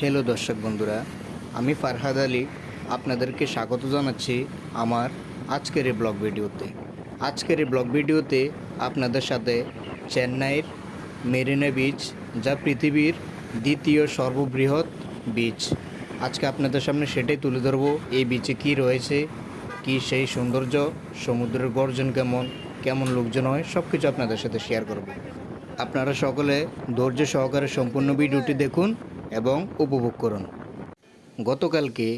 Hello দর্শক বন্ধুরা, আমি ফারহাদ আলী। আপনাদেরকে স্বাগত জানাচ্ছি আমার আজকের এই ব্লগ ভিডিওতে। আজকের এই ব্লগ ভিডিওতে আপনাদের সাথে চেন্নাইয়ের মেরিনা বিচ, যা পৃথিবীর দ্বিতীয় সর্ববৃহৎ বিচ। আজকে আপনাদের সামনে সেটাই তুলে ধরবো, এই বিচে কী রয়েছে, কি সেই সৌন্দর্য, সমুদ্রের গর্জন কেমন কেমন লোকজন হয় সব কিছু আপনাদের সাথে শেয়ার করব। আপনারা সকলে ধৈর্য সহকারে সম্পূর্ণ ভিডিওটি দেখুন এবং উপভোগ করুন। গতকালকে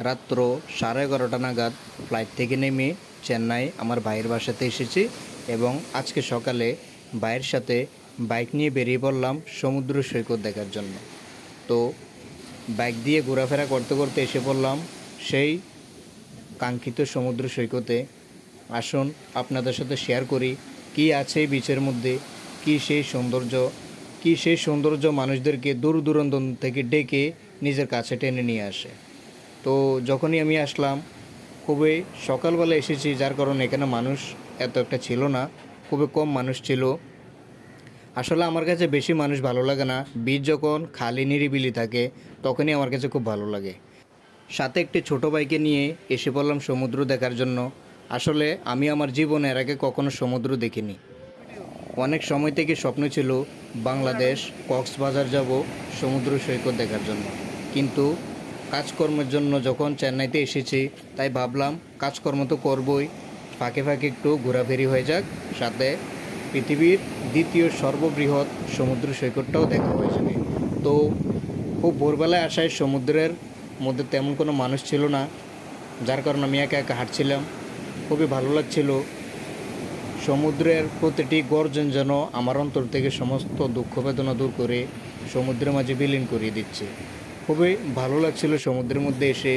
রাত্র সাড়ে এগারোটা নাগাদ ফ্লাইট থেকে নেমে চেন্নাই আমার ভাইয়ের বাসাতে এসেছি এবং আজকে সকালে ভাইয়ের সাথে বাইক নিয়ে বেরিয়ে পড়লাম সমুদ্র সৈকত দেখার জন্য। তো বাইক দিয়ে ঘোরাফেরা করতে করতে এসে পড়লাম সেই কাঙ্ক্ষিত সমুদ্র সৈকতে। আসুন আপনাদের সাথে শেয়ার করি, কি আছে বিচের মধ্যে, কি সেই সৌন্দর্য কি সেই সৌন্দর্য মানুষদেরকে দূর দূরান্ত থেকে ডেকে নিজের কাছে টেনে নিয়ে আসে। তো যখনই আমি আসলাম, খুবই সকালবেলা এসেছি, যার কারণে এখানে মানুষ এত একটা ছিল না, খুবই কম মানুষ ছিল। আসলে আমার কাছে বেশি মানুষ ভালো লাগে না। বীজ যখন খালি নিরিবিলি থাকে, তখনই আমার কাছে খুব ভালো লাগে। সাথে একটি ছোট বাইকে নিয়ে এসে পড়লাম সমুদ্র দেখার জন্য। আসলে আমি আমার জীবনে এর আগে কখনো সমুদ্র দেখিনি। অনেক সময় থেকে স্বপ্ন ছিল বাংলাদেশ কক্সবাজার যাব সমুদ্র সৈকত দেখার জন্য। কিন্তু কাজকর্মের জন্য যখন চেন্নাইতে এসেছি, তাই ভাবলাম কাজকর্ম তো করবই। ফাঁকে ফাঁকে একটু ঘোরাফেরি হয়ে যাক, সাথে পৃথিবীর দ্বিতীয় সর্ববৃহৎ সমুদ্র সৈকতটাও দেখা হয়ে যাবে। তো খুব ভোরবেলায় আসায় সমুদ্রের মধ্যে তেমন কোনো মানুষ ছিল না, যার কারণে আমি একা একা হাঁটছিলাম। খুবই ভালো লাগছিল সমুদ্রের প্রতিটি গর্জন যেন আমার অন্তর থেকে সমস্ত দুঃখ বেদনা দূর করে সমুদ্রের মাঝে বিলীন করিয়ে দিচ্ছে। খুবই ভালো লাগছিল সমুদ্রের মধ্যে এসে।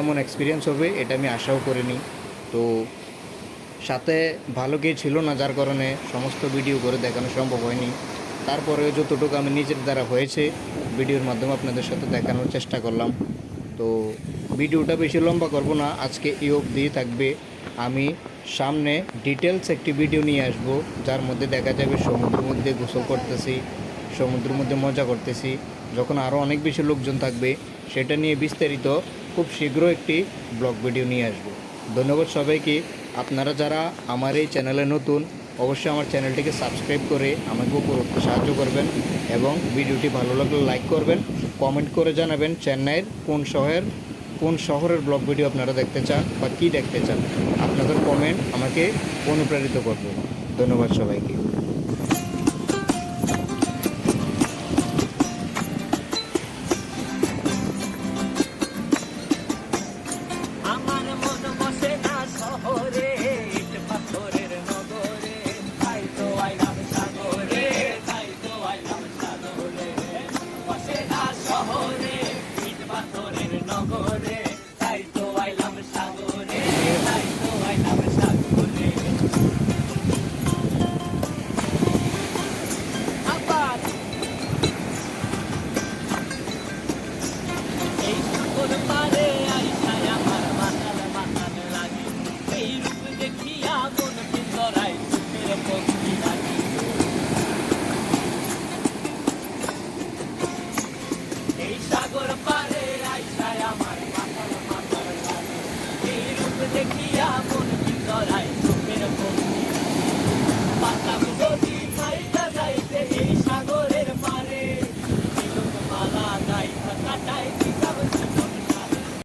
এমন এক্সপিরিয়েন্স হবে, এটা আমি আশাও করিনি। তো সাথে ভালো কেউ ছিল না, যার কারণে সমস্ত ভিডিও করে দেখানো সম্ভব হয়নি। তারপরেও যতটুকু আমি নিজের দ্বারা হয়েছে ভিডিওর মাধ্যমে আপনাদের সাথে দেখানোর চেষ্টা করলাম। তো ভিডিওটা বেশি লম্বা করব না, আজকে এই অবধি থাকবে। আমি সামনে ডিটেলস একটি ভিডিও নিয়ে আসব, যার মধ্যে দেখা যাবে সমুদ্রের মধ্যে গোসল করতেছি, সমুদ্রের মধ্যে মজা করতেছি, যখন আরও অনেক বেশি লোকজন থাকবে, সেটা নিয়ে বিস্তারিত খুব শীঘ্র একটি ব্লগ ভিডিও নিয়ে আসব। ধন্যবাদ সবাইকে। আপনারা যারা আমার এই চ্যানেলে নতুন, অবশ্যই আমার চ্যানেলটিকে সাবস্ক্রাইব করে আমাকে উপরোক্ত সাহায্য করবেন এবং ভিডিওটি ভালো লাগলে লাইক করবেন কমেন্ট করে জানাবেন চেন্নাইয়ের কোন শহরের কোন শহরের ব্লগ ভিডিও আপনারা দেখতে চান বা কী দেখতে চান, আপনাদের কমেন্ট আমাকে অনুপ্রাণিত করবে। ধন্যবাদ সবাইকে।